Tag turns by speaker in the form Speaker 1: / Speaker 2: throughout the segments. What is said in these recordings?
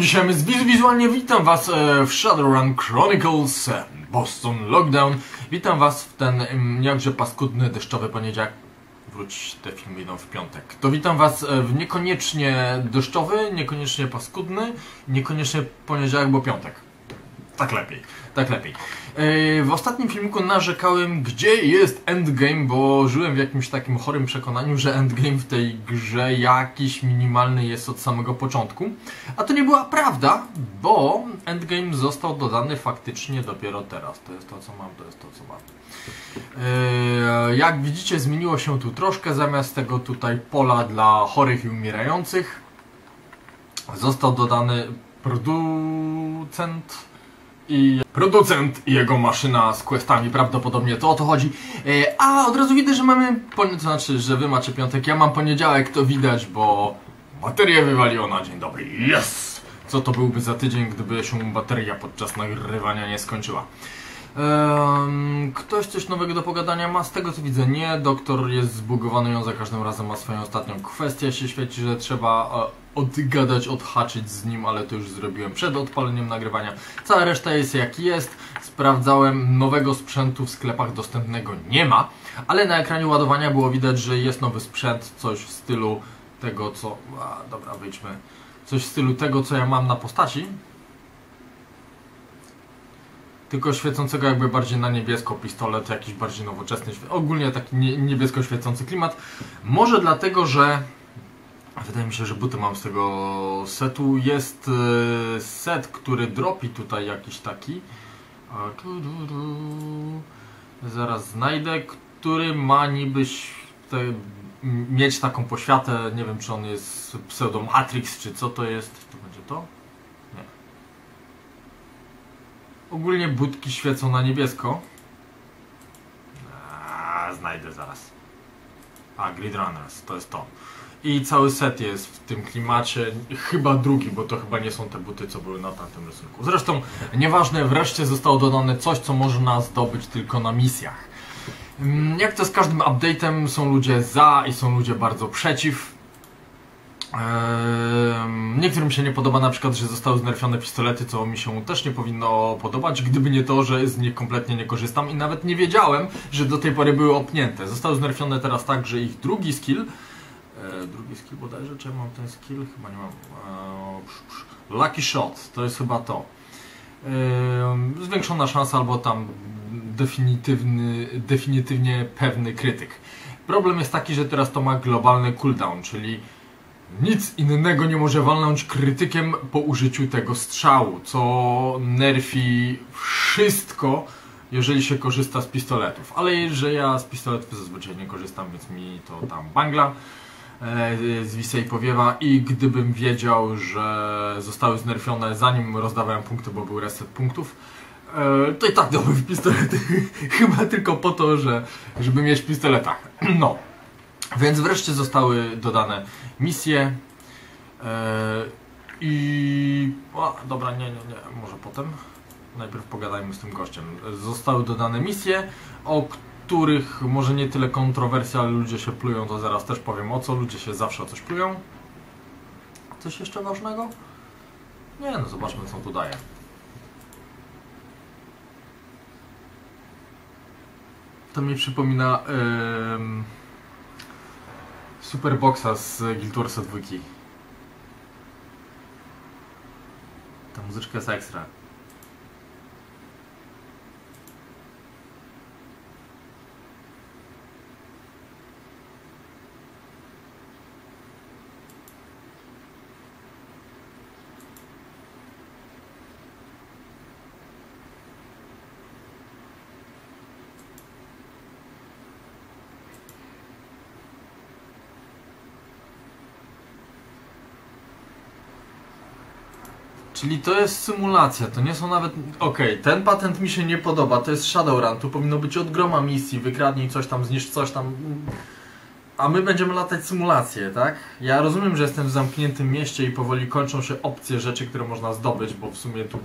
Speaker 1: dzisiaj z Wiz Wizualnie, witam was e, w Shadowrun Chronicles Boston Lockdown. Witam was w ten em, jakże paskudny, deszczowy poniedziałek. Wróć, te filmy idą w piątek. To witam was e, w niekoniecznie deszczowy, niekoniecznie paskudny, niekoniecznie poniedziałek, bo piątek. Tak lepiej, tak lepiej. Yy, w ostatnim filmiku narzekałem, gdzie jest endgame, bo żyłem w jakimś takim chorym przekonaniu, że endgame w tej grze jakiś minimalny jest od samego początku. A to nie była prawda, bo endgame został dodany faktycznie dopiero teraz. To jest to, co mam, to jest to, co mam. Yy, jak widzicie, zmieniło się tu troszkę. Zamiast tego tutaj pola dla chorych i umierających został dodany producent i producent i jego maszyna z questami, prawdopodobnie to o to chodzi. E, A od razu widzę, że mamy, to znaczy, że wy macie piątek, ja mam poniedziałek, to widać, bo baterię wywaliło na dzień dobry. Yes! Co to byłby za tydzień, gdyby się bateria podczas nagrywania nie skończyła? Ehm, ktoś coś nowego do pogadania ma? Z tego co widzę nie. Doktor jest zbugowany, ją za każdym razem ma swoją ostatnią kwestię. Się świeci, że trzeba e, odgadać, odhaczyć z nim, ale to już zrobiłem przed odpaleniem nagrywania. Cała reszta jest jak jest. Sprawdzałem, nowego sprzętu w sklepach dostępnego nie ma, ale na ekranie ładowania było widać, że jest nowy sprzęt, coś w stylu tego co... A, dobra, wyjdźmy. Coś w stylu tego, co ja mam na postaci tylko świecącego jakby bardziej na niebiesko pistolet, jakiś bardziej nowoczesny, ogólnie taki nie, niebiesko świecący klimat. Może dlatego, że wydaje mi się, że buty mam z tego setu. Jest e, set, który dropi tutaj jakiś taki. Zaraz znajdę, który ma niby mieć taką poświatę. Nie wiem, czy on jest pseudo Matrix, czy co to jest. To będzie to? Ogólnie budki świecą na niebiesko. A, znajdę zaraz. A, Grid Runners, to jest to. I cały set jest w tym klimacie, chyba drugi, bo to chyba nie są te buty, co były na tamtym rysunku. Zresztą, nieważne, wreszcie zostało dodane coś, co można zdobyć tylko na misjach. Mm, Jak to z każdym update'em, są ludzie za i są ludzie bardzo przeciw. Ehm, Niektórym się nie podoba na przykład, że zostały znerfione pistolety, co mi się też nie powinno podobać, gdyby nie to, że z nich kompletnie nie korzystam i nawet nie wiedziałem, że do tej pory były opnięte. Zostały znerfione teraz tak, że ich drugi skill, drugi skill bodajże, czy ja mam ten skill? Chyba nie mam. E. Lucky Shot, to jest chyba to. Ehm, Zwiększona szansa albo tam definitywny, definitywnie pewny krytyk. Problem jest taki, że teraz to ma globalny cooldown, czyli nic innego nie może walnąć krytykiem po użyciu tego strzału, co nerfi wszystko, jeżeli się korzysta z pistoletów. Ale że ja z pistoletów zazwyczaj nie korzystam, więc mi to tam bangla e, z Wisej powiewa i gdybym wiedział, że zostały znerfione zanim rozdawałem punkty, bo był reset punktów, e, to i tak dałbym pistolety. Chyba tylko po to, że, żeby mieć w pistoletach. No. Więc wreszcie zostały dodane misje. e, I. O, dobra, nie, nie, nie, może potem. Najpierw pogadajmy z tym gościem. Zostały dodane misje, o może nie tyle kontrowersja, ale ludzie się plują, to zaraz też powiem o co. Ludzie się zawsze o coś plują. Coś jeszcze ważnego? Nie, no zobaczmy co tu daje. To mi przypomina. em, Superboxa z Guild Warsa 2. Ta muzyczka jest ekstra. Czyli to jest symulacja, to nie są nawet... Okej, ten patent mi się nie podoba, to jest Shadowrun, tu powinno być od groma misji, wykradnij coś tam, zniszcz coś tam... A my będziemy latać symulację, tak? Ja rozumiem, że jestem w zamkniętym mieście i powoli kończą się opcje rzeczy, które można zdobyć, bo w sumie tu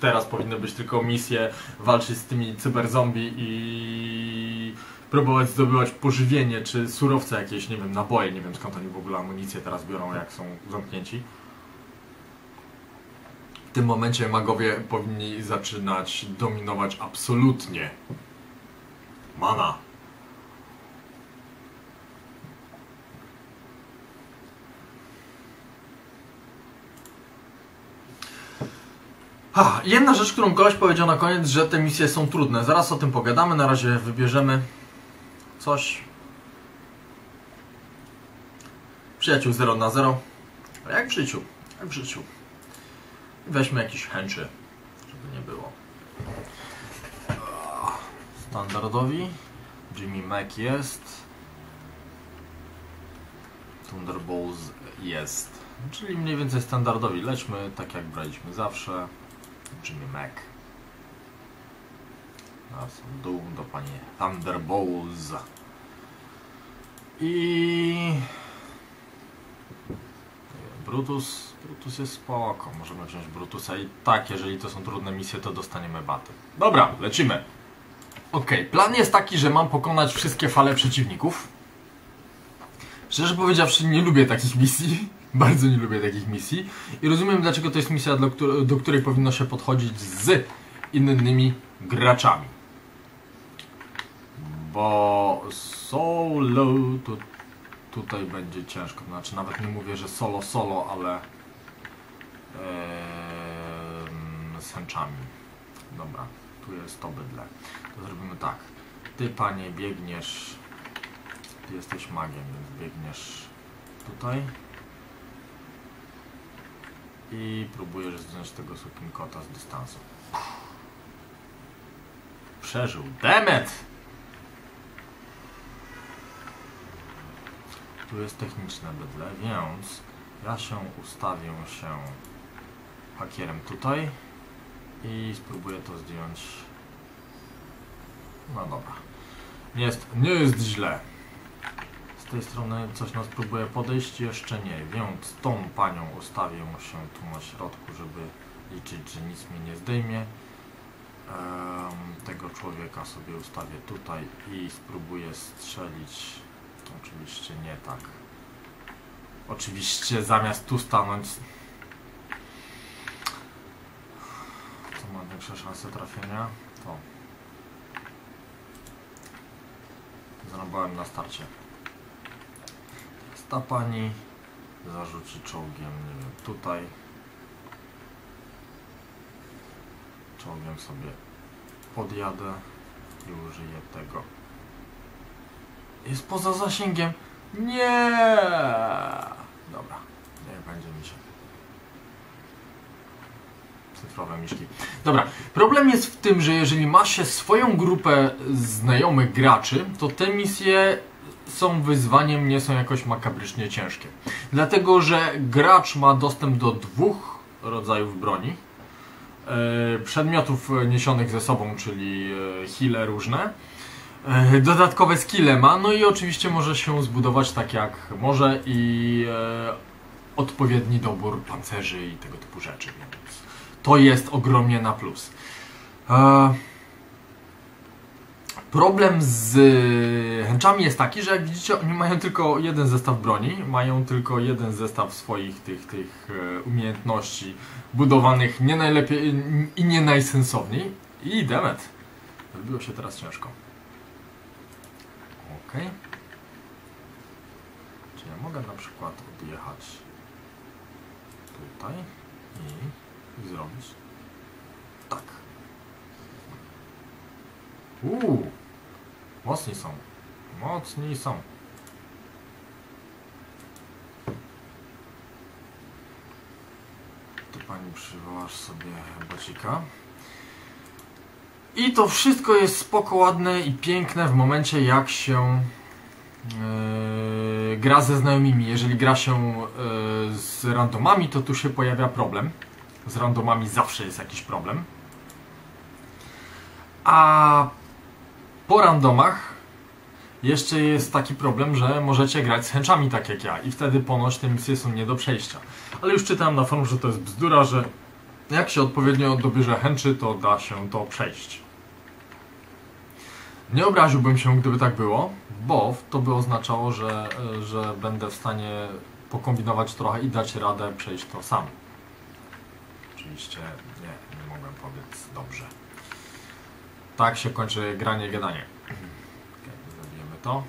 Speaker 1: teraz powinny być tylko misje, walczyć z tymi cyberzombie i próbować zdobywać pożywienie, czy surowce jakieś, nie wiem, naboje, nie wiem skąd oni w ogóle amunicję teraz biorą, jak są zamknięci. W tym momencie magowie powinni zaczynać dominować absolutnie. Mana. Ha, jedna rzecz, którą koleś powiedział na koniec, że te misje są trudne. Zaraz o tym pogadamy, na razie wybierzemy coś. Przyjaciół 0 na 0. Jak w życiu, jak w życiu. Weźmy jakiś chęczy, żeby nie było. Standardowi. Jimmy Mac jest. Thunderbolts jest. Czyli mniej więcej standardowi. Lećmy tak jak braliśmy zawsze. Jimmy Mac. A są dół do pani Thunderbolts. I... Brutus, Brutus jest spoko, możemy wziąć Brutusa i tak, jeżeli to są trudne misje, to dostaniemy baty. Dobra, lecimy. Ok, plan jest taki, że mam pokonać wszystkie fale przeciwników. Szczerze powiedziawszy, nie lubię takich misji. Bardzo nie lubię takich misji. I rozumiem, dlaczego to jest misja, do, do której powinno się podchodzić z innymi graczami. Bo solo to tutaj będzie ciężko. Znaczy, nawet nie mówię, że solo, solo, ale em, z chęczami. Dobra, tu jest to bydle. To zrobimy tak. Ty, panie, biegniesz. Ty jesteś magiem, więc biegniesz tutaj. I próbujesz zdjąć tego kota z dystansu. Przeżył. Demet! Tu jest techniczne bydle, więc ja się ustawię się hakierem tutaj i spróbuję to zdjąć. No dobra. Nie jest, nie jest źle. Z tej strony coś nas próbuje podejść, jeszcze nie, więc tą panią ustawię się tu na środku, żeby liczyć, że nic mi nie zdejmie. Tego człowieka sobie ustawię tutaj i spróbuję strzelić. Oczywiście nie tak. Oczywiście zamiast tu stanąć. Co ma większe szanse trafienia? To. Zarąbałem na starcie. Ta pani zarzuci czołgiem, nie wiem, tutaj. Czołgiem sobie podjadę i użyję tego. Jest poza zasięgiem. Nie. Dobra, nie będzie mi się. Cyfrowe miszki. Dobra, problem jest w tym, że jeżeli ma się swoją grupę znajomych graczy, to te misje są wyzwaniem, nie są jakoś makabrycznie ciężkie. Dlatego, że gracz ma dostęp do dwóch rodzajów broni. e, Przedmiotów niesionych ze sobą, czyli e, heale różne. E, Dodatkowe skille ma, no i oczywiście może się zbudować tak jak może i e, odpowiedni dobór pancerzy i tego typu rzeczy, więc to jest ogromnie na plus. E, problem z chęczami jest taki, że jak widzicie oni mają tylko jeden zestaw broni, mają tylko jeden zestaw swoich tych, tych e, umiejętności budowanych nie najlepiej i nie najsensowniej i demet. Zrobiło się teraz ciężko. Ok. Czy ja mogę na przykład odjechać tutaj i zrobić tak. Uuu, mocni są. Mocni są. Ty pani przywołasz sobie bocika. I to wszystko jest spoko, ładne i piękne w momencie jak się yy, gra ze znajomymi. Jeżeli gra się yy, z randomami, to tu się pojawia problem. Z randomami zawsze jest jakiś problem. A po randomach jeszcze jest taki problem, że możecie grać z chęczami tak jak ja i wtedy ponoć te misje są nie do przejścia. Ale już czytałem na forum, że to jest bzdura, że jak się odpowiednio dobierze chęczy, to da się to przejść. Nie obraziłbym się, gdyby tak było, bo to by oznaczało, że, że będę w stanie pokombinować trochę i dać radę przejść to sam. oczywiście nie, nie mogłem powiedz dobrze. Tak się kończy granie i gadanie. Okay, zabijemy to.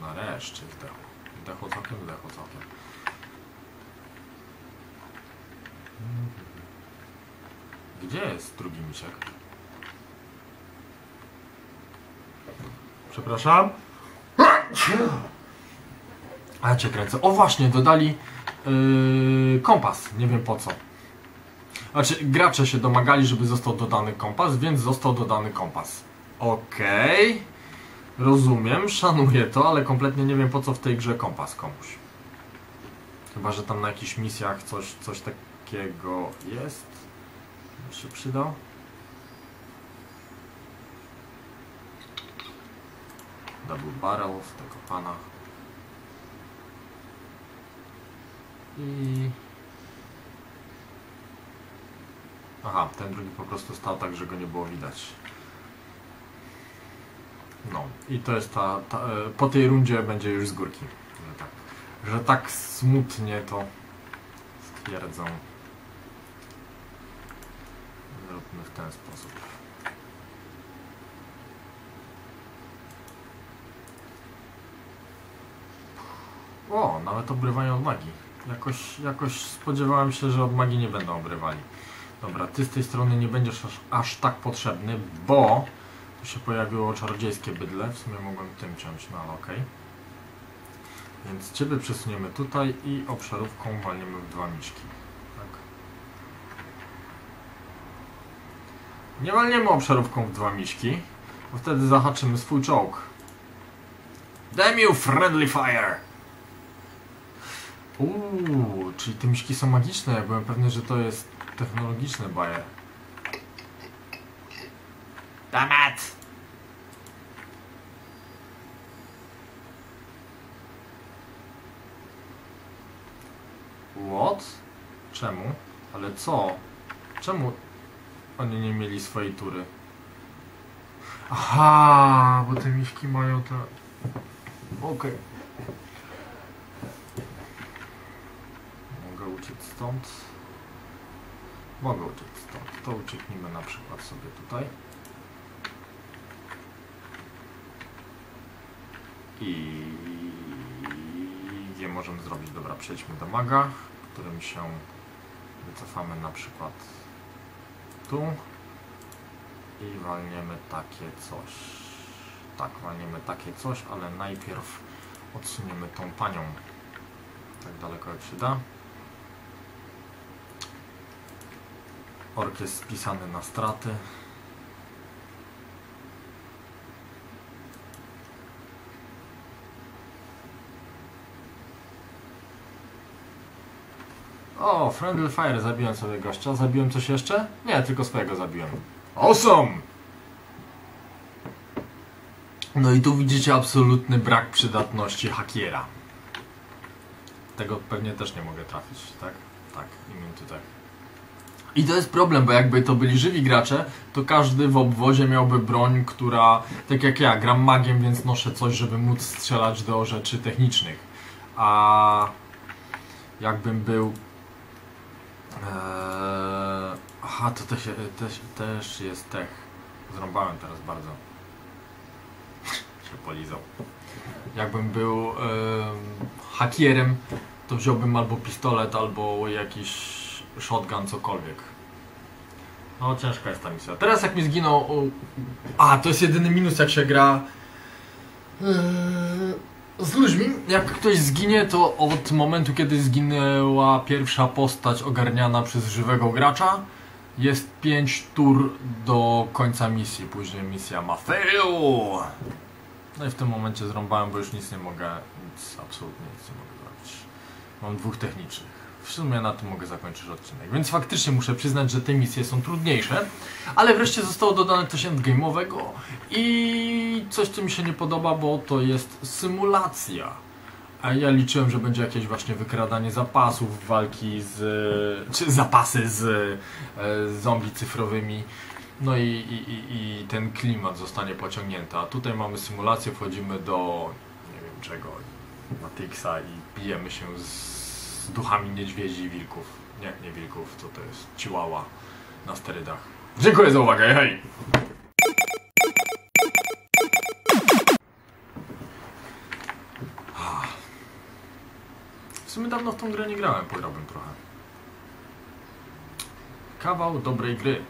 Speaker 1: Nareszcie zdechło. Zdechło całkiem, zdechło całkiem. Gdzie jest drugi misiek? Przepraszam? A ja cię kręcę. O właśnie, dodali yy, kompas. Nie wiem po co. Znaczy, gracze się domagali, żeby został dodany kompas, więc został dodany kompas. Okej. Okay. Rozumiem, szanuję to, ale kompletnie nie wiem po co w tej grze kompas komuś. Chyba, że tam na jakichś misjach coś, coś takiego jest. Się przydał. Double barrel z tego pana. I... Aha, ten drugi po prostu stał tak, że go nie było widać. No, i to jest ta, ta e, po tej rundzie będzie już z górki. Że tak, że tak smutnie to stwierdzą. Zróbmy w ten sposób. O, nawet obrywają od magii. Jakoś, jakoś spodziewałem się, że od magii nie będą obrywali. Dobra, ty z tej strony nie będziesz aż, aż tak potrzebny, bo tu się pojawiło czarodziejskie bydle. W sumie mogłem tym ciąć, no ale okej. Okay. Więc ciebie przesuniemy tutaj i obszarówką walniemy w dwa miśki. Tak. Nie walniemy obszarówką w dwa miśki, bo wtedy zahaczymy swój czołg. Damn you, friendly fire! Uuu, czyli te miśki są magiczne. Ja byłem pewny, że to jest technologiczny bajer. Damat! What? Czemu? Ale co? Czemu oni nie mieli swojej tury? Aha, bo te miśki mają te... Okej. Okay. Mogę uciec stąd. Mogę uciec stąd. To ucieknijmy na przykład sobie tutaj. I gdzie możemy zrobić? Dobra, przejdźmy do maga, którym się wycofamy na przykład tu i walniemy takie coś. Tak, walniemy takie coś, ale najpierw odsuniemy tą panią tak daleko jak się da. Ork jest spisany na straty. O, Friendly Fire, zabiłem sobie gościa. Zabiłem coś jeszcze? Nie, tylko swojego zabiłem. Awesome! No i tu widzicie absolutny brak przydatności hakiera. Tego pewnie też nie mogę trafić, tak? Tak, imię tutaj. I to jest problem, bo jakby to byli żywi gracze, to każdy w obwodzie miałby broń, która, tak jak ja, gram magiem, więc noszę coś, żeby móc strzelać do rzeczy technicznych. A jakbym był... Eee, aha, to też, też, też jest tech. Zrąbałem teraz bardzo. się polizał. Jakbym był eee, hakierem, to wziąłbym albo pistolet, albo jakiś shotgun, cokolwiek. No ciężka jest ta misja. Teraz jak mi zginął... A, to jest jedyny minus jak się gra... Yy, z ludźmi. Jak ktoś zginie, to od momentu, kiedy zginęła pierwsza postać ogarniana przez żywego gracza, jest 5 tur do końca misji. Później misja ma fail. No i w tym momencie zrąbałem, bo już nic nie mogę, nic, absolutnie nic nie mogę zrobić. Mam dwóch technicznych w sumie na tym mogę zakończyć odcinek. Więc faktycznie muszę przyznać, że te misje są trudniejsze, ale wreszcie zostało dodane coś endgame'owego i coś, co mi się nie podoba, bo to jest symulacja. A ja liczyłem, że będzie jakieś właśnie wykradanie zapasów, walki z... czy zapasy z, e, zombie cyfrowymi. No i, i, i ten klimat zostanie pociągnięty. A tutaj mamy symulację, wchodzimy do nie wiem czego, Matixa i bijemy się z z duchami niedźwiedzi i wilków. Nie, nie wilków, co to jest? Chihuahua na sterydach. Dziękuję za uwagę, hej! W sumie dawno w tą grę nie grałem, pograłbym trochę. Kawał dobrej gry.